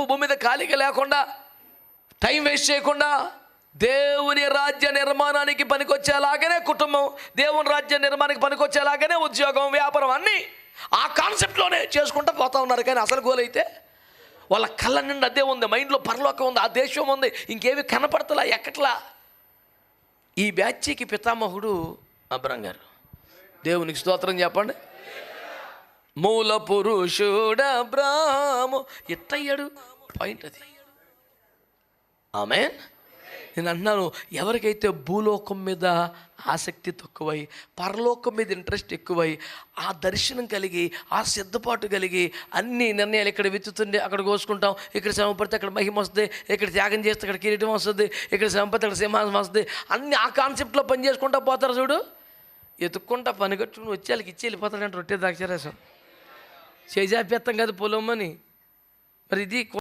యోబు భూమి మీద ఖాళీగా లేకుండా టైం వేస్ట్ చేయకుండా దేవుని రాజ్య నిర్మాణానికి పనికొచ్చేలాగానే కుటుంబం దేవుని రాజ్య నిర్మాణానికి పనికొచ్చేలాగానే ఉద్యోగం వ్యాపారం అన్నీ ఆ కాన్సెప్ట్లోనే చేసుకుంటూ పోతా ఉన్నారు. కానీ అసలు గోలైతే వాళ్ళ కళ్ళ నిండా అదే ఉంది మైండ్లో పరలోకం ఉంది ఆ దేశం ఉంది ఇంకేమి కనపడతలా ఎక్కట్లా? ఈ బ్యాచ్కి పితామహుడు అబ్రహం గారు. దేవునికి స్తోత్రం చెప్పండి. మూల పురుషుడు బ్రాము ఎట్టయ్యాడు పాయింట్ అది. ఆమె నేను అంటున్నాను ఎవరికైతే భూలోకం మీద ఆసక్తి తక్కువై పరలోకం మీద ఇంట్రెస్ట్ ఎక్కువై ఆ దర్శనం కలిగి ఆ సిద్ధపాటు కలిగి అన్ని నిర్ణయాలు ఇక్కడ విత్తుతుండే అక్కడ కోసుకుంటాం. ఇక్కడ శ్రమ పడితే అక్కడ మహిమ వస్తుంది. ఇక్కడ త్యాగం చేస్తే అక్కడ కిరీటం వస్తుంది. ఇక్కడ శ్రమ పడితే అక్కడ సింహాసం వస్తుంది. అన్ని ఆ కాన్సెప్ట్లో పని చేసుకుంటా పోతారు చూడు. ఎత్తుక్కుంటా పని కట్టుకుని వచ్చి వాళ్ళకి ఇచ్చి వెళ్ళిపోతాడంటే రొట్టె ద్రాక్షరసం. చేజాప్యత్తం కాదు పొలమ్మని ridicolo.